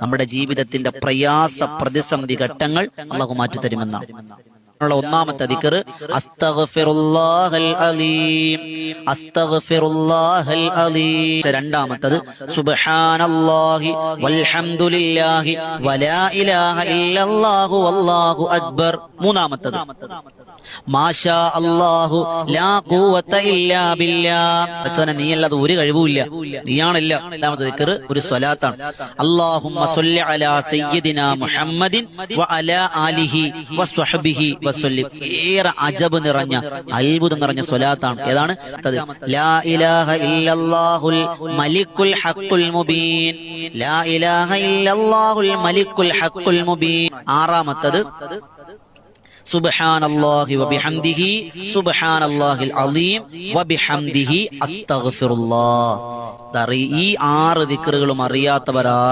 നമ്മുടെ ജീവിതത്തിന്റെ പ്രയാസ പ്രതിസന്ധി ഘട്ടങ്ങൾ അള്ളാഹു മാറ്റി തരുമെന്നാണ് ഉള്ള ഒന്നാമത്തെ ദിക്കർ രണ്ടാമത്തത് സുബ്ഹാനല്ലാഹി വൽഹംദുലില്ലാഹി വലാ ഇലാഹ ഇല്ലല്ലാഹു വല്ലാഹു അക്ബർ. മൂന്നാമത്തത് മാഷാ അല്ലാഹു ലാ ഇല്ലാ ബില്ലാ. ഒരു കഴിവുമില്ല നീയാണല്ല. ഒരു സ്വലാത്താണ്. അല്ലാഹുമ്മ സല്ലി അലാ സയ്യിദിനാ മുഹമ്മദിൻ വ അലാ ആലിഹി വസ്വഹ്ബിഹി വസല്ലിം ഏറെ അജബ് നിറഞ്ഞ അത്ഭുതം നിറഞ്ഞ സ്വലാത്താണ്. ഏതാണ്? ലാ ഇലാഹ ഇല്ലല്ലാഹുൽ മലിക്കുൽ മുബീൻ. ലാ ഇലാഹ ഇല്ലല്ലാഹുൽ മലിക്കുൽ മുബീൻ. ആറാമത്തത് സുബ്ഹാനല്ലാഹി വബിഹംദിഹി സുബ്ഹാനല്ലാഹിൽ അലീം വബിഹംദിഹി അസ്തഗ്ഫിറുല്ലാഹ്. ഈ ആറ് ദിക്റുകളും അറിയാത്തവരാ